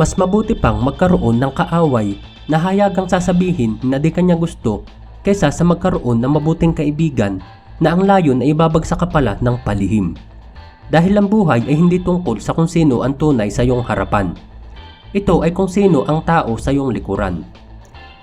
Mas mabuti pang magkaroon ng kaaway na hayagang sasabihin na di kanya gusto kaysa sa magkaroon ng mabuting kaibigan na ang layon ay ibabagsak ka pala ng palihim. Dahil ang buhay ay hindi tungkol sa kung sino ang tunay sa iyong harapan. Ito ay kung sino ang tao sa iyong likuran.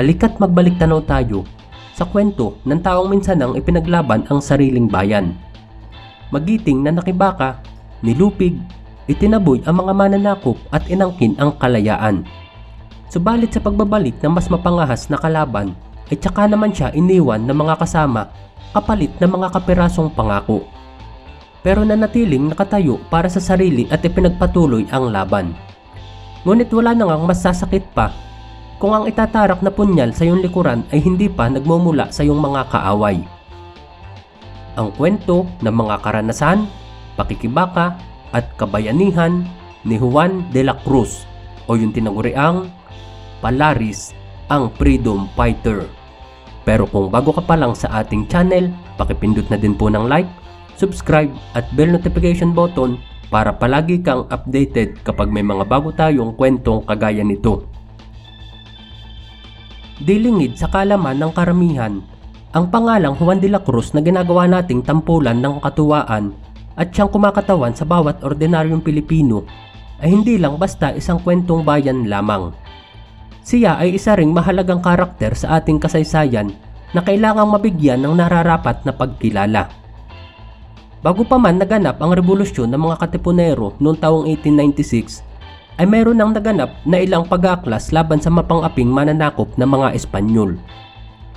Halika't magbalik tanaw tayo sa kwento ng taong minsan ang ipinaglaban ang sariling bayan. Magiting na nakibaka, nilupig, itinaboy ang mga mananakop at inangkin ang kalayaan. Subalit sa pagbabalik ng mas mapangahas na kalaban, ay tsaka naman siya iniwan ng mga kasama kapalit ng mga kapirasong pangako. Pero nanatiling nakatayo para sa sarili at ipinagpatuloy ang laban. Ngunit wala na ngang mas sasakit pa kung ang itatarak na punyal sa iyong likuran ay hindi pa nagmumula sa iyong mga kaaway. Ang kwento ng mga karanasan, pakikibaka at kabayanihan ni Juan de la Cruz o yung tinaguriang Palaris ang Freedom Fighter. Pero kung bago ka pa lang sa ating channel, pakipindot na din po ng like, subscribe at bell notification button para palagi kang updated kapag may mga bago tayong kwentong kagaya nito. Dilingid sa kalaman ng karamihan, ang pangalang Juan de la Cruz na ginagawa nating tampulan ng katuwaan at siyang kumakatawan sa bawat ordinaryong Pilipino ay hindi lang basta isang kwentong bayan lamang. Siya ay isa ring mahalagang karakter sa ating kasaysayan na kailangang mabigyan ng nararapat na pagkilala. Bago pa man naganap ang revolusyon ng mga Katipunero noong taong 1896, ay mayroon nang naganap na ilang pag-aaklas laban sa mapang-aping mananakop ng mga Espanyol.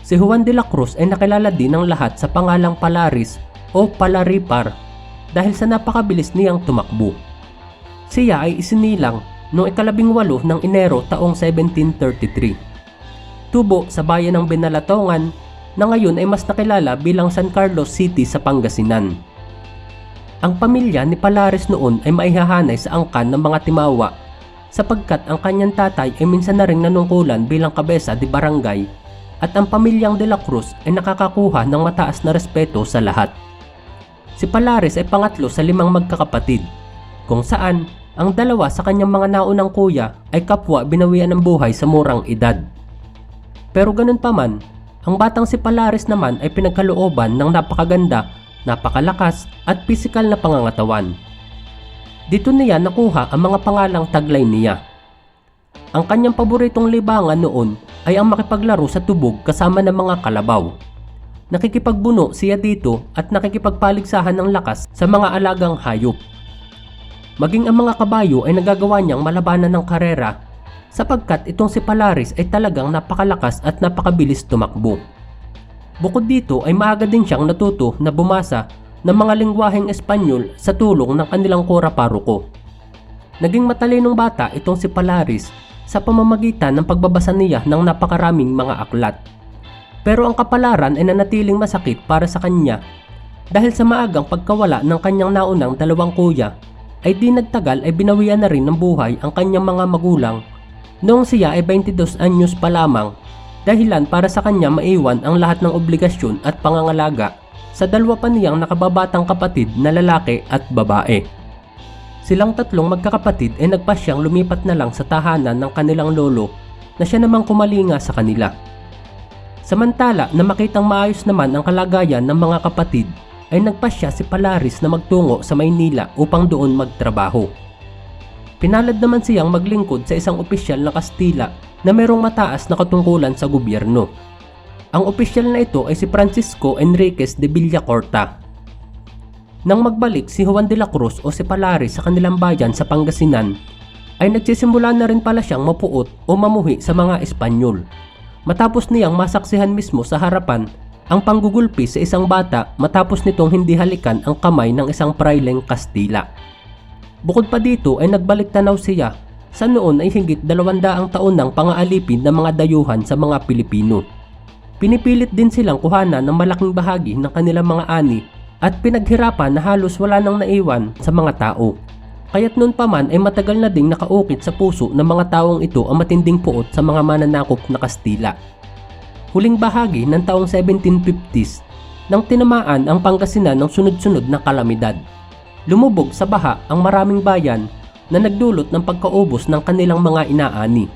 Si Juan de la Cruz ay nakilala din ng lahat sa pangalang Palaris o Palaripar dahil sa napakabilis niyang tumakbo. Siya ay isinilang noong ikalabing walo ng Enero taong 1733. Tubo sa bayan ng Benalatongan na ngayon ay mas nakilala bilang San Carlos City sa Pangasinan. Ang pamilya ni Palaris noon ay maihahanay sa angkan ng mga timawa sapagkat ang kanyang tatay ay minsan na rin nanungkulan bilang kabesa di barangay at ang pamilyang De La Cruz ay nakakakuha ng mataas na respeto sa lahat. Si Palares ay pangatlo sa limang magkakapatid kung saan ang dalawa sa kanyang mga naunang kuya ay kapwa binawian ng buhay sa murang edad. Pero ganun pa man, ang batang si Palares naman ay pinagkalooban ng napakaganda, napakalakas at pisikal na pangangatawan. Dito niya nakuha ang mga pangalang taglay niya. Ang kanyang paboritong libangan noon ay ang makipaglaro sa tubog kasama ng mga kalabaw. Nakikipagbuno siya dito at nakikipagpaligsahan ng lakas sa mga alagang hayop. Maging ang mga kabayo ay nagagawa niyang malabanan ng karera sapagkat itong si Palaris ay talagang napakalakas at napakabilis tumakbo. Bukod dito ay maaga din siyang natuto na bumasa ng mga lingwaheng Espanyol sa tulong ng kanilang kora paruko. Naging matalinong bata itong si Palaris sa pamamagitan ng pagbabasa niya ng napakaraming mga aklat. Pero ang kapalaran ay nanatiling masakit para sa kanya dahil sa maagang pagkawala ng kanyang naunang dalawang kuya ay di nagtagal ay binawian na rin ng buhay ang kanyang mga magulang noong siya ay 22 anyos pa lamang dahilan para sa kanya maiwan ang lahat ng obligasyon at pangangalaga sa dalawa pa niyang nakababatang kapatid na lalaki at babae. Silang tatlong magkakapatid ay nagpasyang lumipat na lang sa tahanan ng kanilang lolo na siya namang kumalinga sa kanila. Samantala na makitang maayos naman ang kalagayan ng mga kapatid ay nagpasya si Palaris na magtungo sa Maynila upang doon magtrabaho. Pinalad naman siyang maglingkod sa isang opisyal na Kastila na mayroong mataas na katungkulan sa gobyerno. Ang opisyal na ito ay si Francisco Enriquez de Villacorta. Nang magbalik si Juan de la Cruz o si Palaris sa kanilang bayan sa Pangasinan, ay nagsisimula na rin pala siyang mapuot o mamuhi sa mga Espanyol. Matapos niyang masaksihan mismo sa harapan ang panggugulpi sa isang bata matapos nitong hindi halikan ang kamay ng isang praileng Kastila. Bukod pa dito ay nagbalik tanaw siya sa noon ay higit dalawandaang taon ng pangaalipin ng mga dayuhan sa mga Pilipino. Pinipilit din silang kuhanan ng malaking bahagi ng kanilang mga ani at pinaghirapan na halos wala nang naiwan sa mga tao. Kaya't noon pa man ay matagal na ding nakaukit sa puso ng mga taong ito ang matinding puot sa mga mananakop na Kastila. Huling bahagi ng taong 1750s nang tinamaan ang Pangasinan ng sunod-sunod na kalamidad. Lumubog sa baha ang maraming bayan na nagdulot ng pagkaubos ng kanilang mga inaani.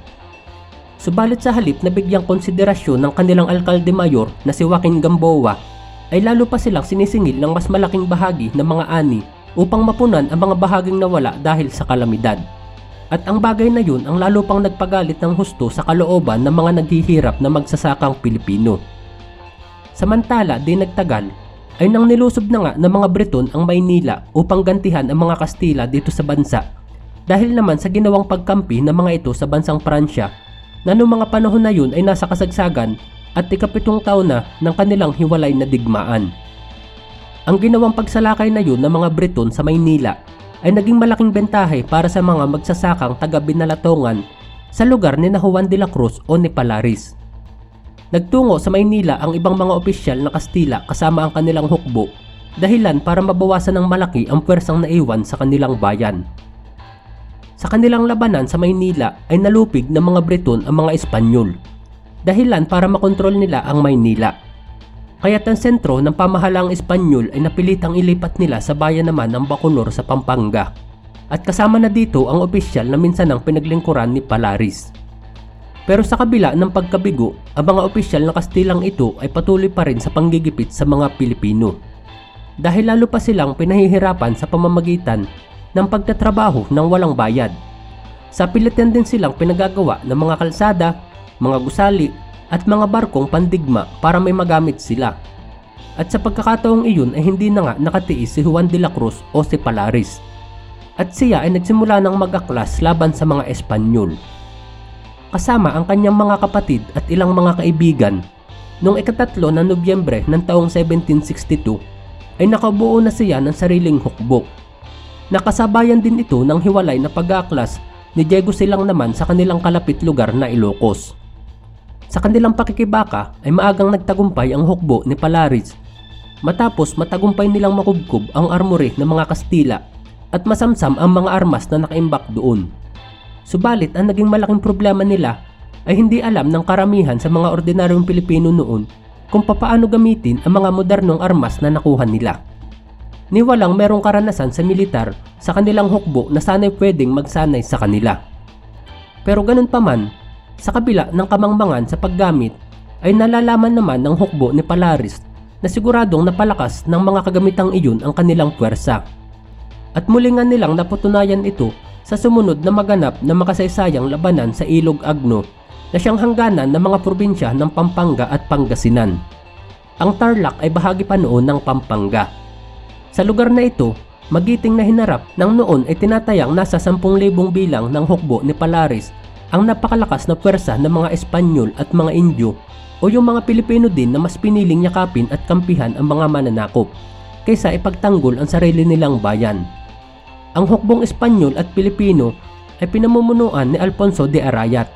Subalit sa halip na bigyang konsiderasyon ng kanilang alkalde mayor na si Joaquin Gamboa, ay lalo pa silang sinisingil ng mas malaking bahagi ng mga ani upang mapunan ang mga bahaging nawala dahil sa kalamidad. At ang bagay na yun ang lalo pang nagpagalit ng husto sa kalooban ng mga naghihirap na magsasakang Pilipino. Samantala, di nagtagal, ay nang nilusob na nga ng mga Breton ang Maynila upang gantihan ang mga Kastila dito sa bansa dahil naman sa ginawang pagkampi ng mga ito sa bansang Pransya na noong mga panahon na yun ay nasa kasagsagan at ikapitong taon na ng kanilang hiwalay na digmaan. Ang ginawang pagsalakay na yun ng mga Breton sa Maynila ay naging malaking bentahe para sa mga magsasakang taga Binalatongan sa lugar ni na Juan de la Cruz o ni Palaris. Nagtungo sa Maynila ang ibang mga opisyal na Kastila kasama ang kanilang hukbo dahilan para mabawasan ng malaki ang pwersang naiwan sa kanilang bayan. Sa kanilang labanan sa Maynila ay nalupig ng mga Breton ang mga Espanyol dahilan para makontrol nila ang Maynila. Kaya't ang sentro ng pamahalaang Espanyol ay napilitang ilipat nila sa bayan naman ng Bacolor sa Pampanga. At kasama na dito ang opisyal na minsan ang pinaglingkuran ni Palaris. Pero sa kabila ng pagkabigo, ang mga opisyal na Kastilang ito ay patuloy pa rin sa panggigipit sa mga Pilipino. Dahil lalo pa silang pinahihirapan sa pamamagitan ng pagtatrabaho ng walang bayad. Sa pilitan din silang pinagagawa ng mga kalsada, mga gusali at mga barkong pandigma para may magamit sila. At sa pagkakataong iyon ay hindi na nga nakatiis si Juan de la Cruz o si Palaris. At siya ay nagsimula ng mag-aklas laban sa mga Espanyol. Kasama ang kanyang mga kapatid at ilang mga kaibigan, noong ikatatlo na Nobyembre ng taong 1762 ay nakabuo na siya ng sariling hukbo. Nakasabayan din ito ng hiwalay na pag-aaklas ni Diego Silang naman sa kanilang kalapit lugar na Ilocos. Sa kanilang pakikibaka ay maagang nagtagumpay ang hukbo ni Palaris matapos matagumpay nilang makubkob ang armory ng mga Kastila at masamsam ang mga armas na nakaimbak doon. Subalit ang naging malaking problema nila ay hindi alam ng karamihan sa mga ordinaryong Pilipino noon kung papaano gamitin ang mga modernong armas na nakuha nila. Ni walang merong karanasan sa militar sa kanilang hukbo na sanay pwedeng magsanay sa kanila. Pero ganun pa man, sa kabila ng kamangmangan sa paggamit ay nalalaman naman ng hukbo ni Palaris na siguradong napalakas ng mga kagamitang iyon ang kanilang puwersa. At muli nga nilang naputunayan ito sa sumunod na maganap na makasaysayang labanan sa Ilog Agno na siyang hangganan ng mga probinsya ng Pampanga at Pangasinan. Ang Tarlac ay bahagi pa noon ng Pampanga. Sa lugar na ito, magiting na hinarap ng noon ay tinatayang nasa 10,000 bilang ng hukbo ni Palaris ang napakalakas na pwersa ng mga Espanyol at mga Indyo o yung mga Pilipino din na mas piniling yakapin at kampihan ang mga mananakop kaysa ipagtanggol ang sarili nilang bayan. Ang hukbong Espanyol at Pilipino ay pinamumunuan ni Alfonso de Arayat.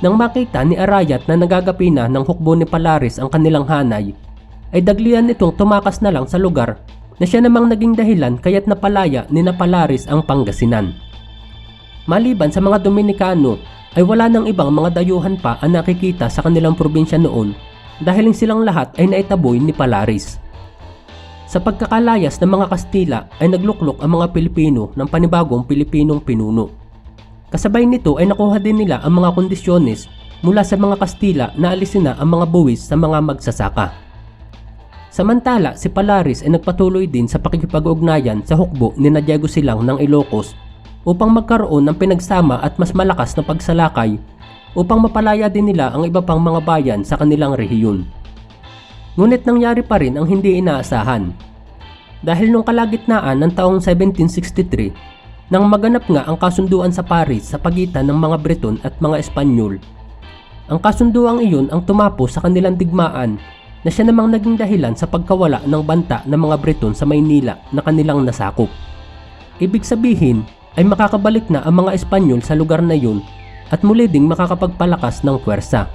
Nang makita ni Arayat na nagagapi na ng hukbo ni Palaris ang kanilang hanay, ay daglian nitong tumakas na lang sa lugar na siya namang naging dahilan kaya't napalaya ni na Palaris ang Pangasinan. Maliban sa mga Dominikano ay wala nang ibang mga dayuhan pa ang nakikita sa kanilang probinsya noon dahil silang lahat ay naitaboy ni Palaris. Sa pagkakalayas ng mga Kastila ay nagluklok ang mga Pilipino ng panibagong Pilipinong pinuno. Kasabay nito ay nakuha din nila ang mga kondisyones mula sa mga Kastila na alisin na ang mga buwis sa mga magsasaka. Samantala, si Palaris ay nagpatuloy din sa pakikipag-ugnayan sa hukbo ni na Diego Silang ng Ilocos upang magkaroon ng pinagsama at mas malakas na pagsalakay upang mapalaya din nila ang iba pang mga bayan sa kanilang rehiyon. Ngunit nangyari pa rin ang hindi inaasahan. Dahil nung kalagitnaan ng taong 1763, nang maganap nga ang kasunduan sa Paris sa pagitan ng mga Breton at mga Espanyol, ang kasunduang iyon ang tumapo sa kanilang digmaan na siya namang naging dahilan sa pagkawala ng banta ng mga Breton sa Maynila na kanilang nasakop. Ibig sabihin, ay makakabalik na ang mga Espanyol sa lugar na yun at muli ding makakapagpalakas ng puwersa,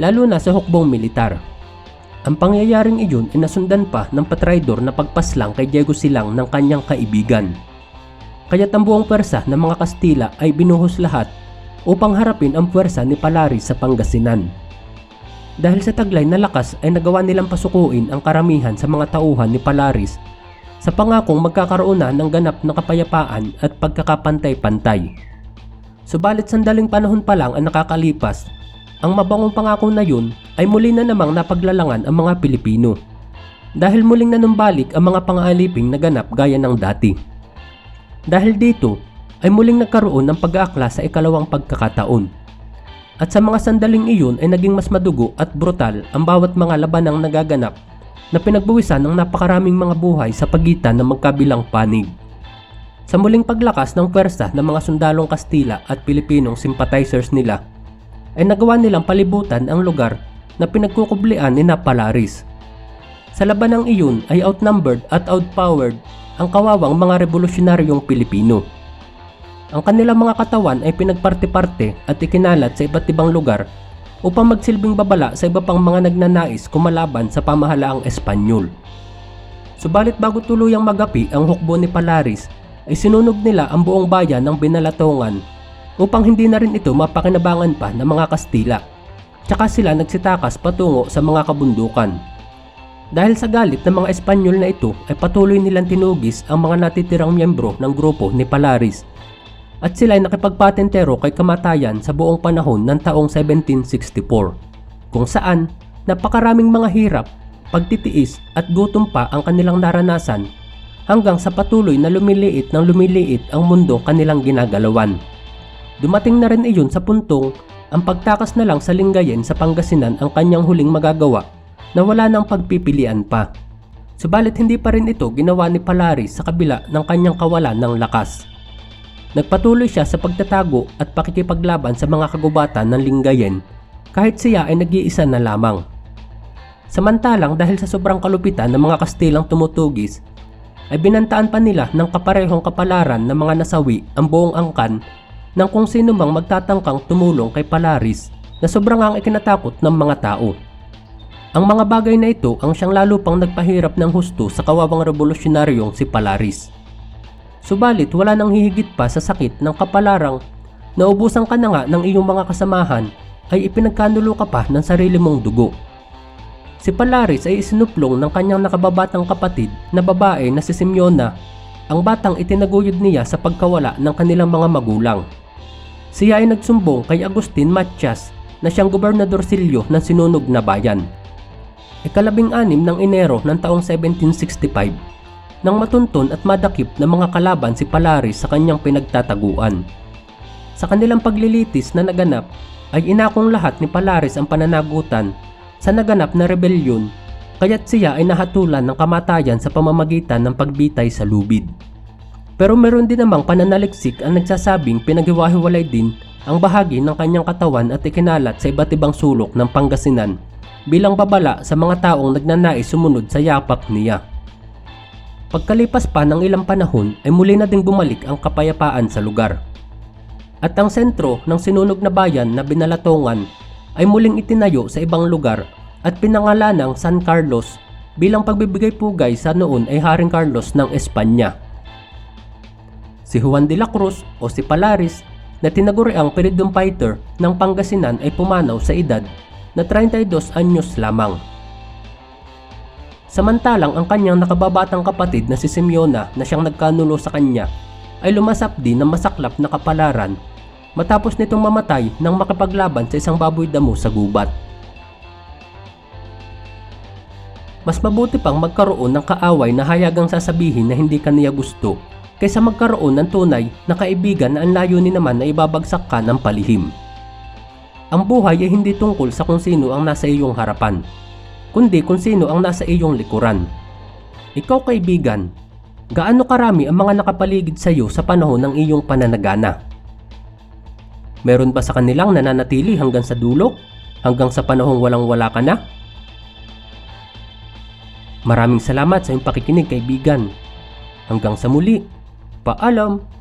lalo na sa hukbong militar. Ang pangyayaring iyon ay nasundan pa ng patraydor na pagpaslang kay Diego Silang ng kanyang kaibigan. Kaya't ang buong puwersa ng mga Kastila ay binuhos lahat upang harapin ang puwersa ni Palaris sa Pangasinan. Dahil sa taglay na lakas ay nagawa nilang pasukuin ang karamihan sa mga tauhan ni Palaris sa pangakong magkakaroon na ng ganap na kapayapaan at pagkakapantay-pantay. Subalit sandaling panahon pa lang ang nakakalipas, ang mabangong pangako na yun ay muli na namang napaglalangan ang mga Pilipino. Dahil muling nanumbalik ang mga pangaaliping na ganap gaya ng dati. Dahil dito ay muling nagkaroon ng pag-aakla sa ikalawang pagkakataon. At sa mga sandaling iyon ay naging mas madugo at brutal ang bawat mga labanang nagaganap na pinagbuwisan ng napakaraming mga buhay sa pagitan ng magkabilang panig. Sa muling paglakas ng pwersa ng mga sundalong Kastila at Pilipinong sympathizers nila, ay nagawa nilang palibutan ang lugar na pinagkukublian ni Napalaris. Sa labanang iyon ay outnumbered at outpowered ang kawawang mga revolusyonaryong Pilipino. Ang kanilang mga katawan ay pinagparte-parte at ikinalat sa iba't ibang lugar upang magsilbing babala sa iba pang mga nagnanais kumalaban sa pamahalaang Espanyol. Subalit bago tuluyang magapi ang hukbo ni Palaris ay sinunog nila ang buong bayan ng Binalatongan upang hindi na rin ito mapakinabangan pa ng mga Kastila. Tsaka sila nagsitakas patungo sa mga kabundukan. Dahil sa galit ng mga Espanyol na ito ay patuloy nilang tinugis ang mga natitirang miyembro ng grupo ni Palaris at sila ay nakipagpatentero kay kamatayan sa buong panahon ng taong 1764 kung saan napakaraming mga hirap, pagtitiis at gutom pa ang kanilang naranasan hanggang sa patuloy na lumiliit ng lumiliit ang mundo kanilang ginagalawan. Dumating na rin iyon sa puntong ang pagtakas na lang sa Lingayen sa Pangasinan ang kanyang huling magagawa na wala nang pagpipilian pa. Subalit hindi pa rin ito ginawa ni Palaris sa kabila ng kanyang kawalan ng lakas. Nagpatuloy siya sa pagtatago at pakikipaglaban sa mga kagubatan ng Lingayen kahit siya ay nag-iisa na lamang. Samantalang dahil sa sobrang kalupitan ng mga Kastilang tumutugis, ay binantaan pa nila ng kaparehong kapalaran ng mga nasawi ang buong angkan ng kung sino mang magtatangkang tumulong kay Palaris na sobrang ang ikinatakot ng mga tao. Ang mga bagay na ito ang siyang lalo pang nagpahirap ng husto sa kawawang revolusyonaryong si Palaris. Subalit wala nang hihigit pa sa sakit ng kapalarang na ubusan ka na nga ng iyong mga kasamahan ay ipinagkanulo ka pa ng sarili mong dugo. Si Palaris ay isinuplong ng kanyang nakababatang kapatid na babae na si Simeona, ang batang itinaguyod niya sa pagkawala ng kanilang mga magulang. Siya ay nagsumbong kay Agustin Matias na siyang gobernadorsilyo ng sinunog na bayan. Ikalabing anim ng Enero ng taong 1765 nang matunton at madakip ng mga kalaban si Palaris sa kanyang pinagtataguan. Sa kanilang paglilitis na naganap ay inakong lahat ni Palaris ang pananagutan sa naganap na rebelyon kaya't siya ay nahatulan ng kamatayan sa pamamagitan ng pagbitay sa lubid. Pero meron din namang pananaliksik ang nagsasabing pinaghiwa-hiwalay din ang bahagi ng kanyang katawan at ikinalat sa iba't ibang sulok ng Pangasinan bilang babala sa mga taong nagnanais sumunod sa yapak niya. Pagkalipas pa ng ilang panahon ay muli na ding bumalik ang kapayapaan sa lugar. At ang sentro ng sinunog na bayan na binalatongan ay muling itinayo sa ibang lugar at pinangalanang San Carlos bilang pagbibigay pugay sa noon ay Haring Carlos ng Espanya. Si Juan de la Cruz o si Palaris na tinaguriang Freedom Fighter ng Pangasinan ay pumanaw sa edad na 32 anyos lamang. Samantalang ang kanyang nakababatang kapatid na si Simeona na siyang nagkanulo sa kanya ay lumasap din ng masaklap na kapalaran matapos nitong mamatay nang makapaglaban sa isang baboy damo sa gubat. Mas mabuti pang magkaroon ng kaaway na hayagang sasabihin na hindi ka niya gusto kaysa magkaroon ng tunay na kaibigan na ang layunin naman na ibabagsak ka ng palihim. Ang buhay ay hindi tungkol sa kung sino ang nasa iyong harapan, kundi kung sino ang nasa iyong likuran. Ikaw kaibigan, gaano karami ang mga nakapaligid sa iyo sa panahon ng iyong pananagana? Meron ba sa kanilang nananatili hanggang sa dulo? Hanggang sa panahong walang-wala ka na? Maraming salamat sa iyong pakikinig kaibigan. Hanggang sa muli. Paalam!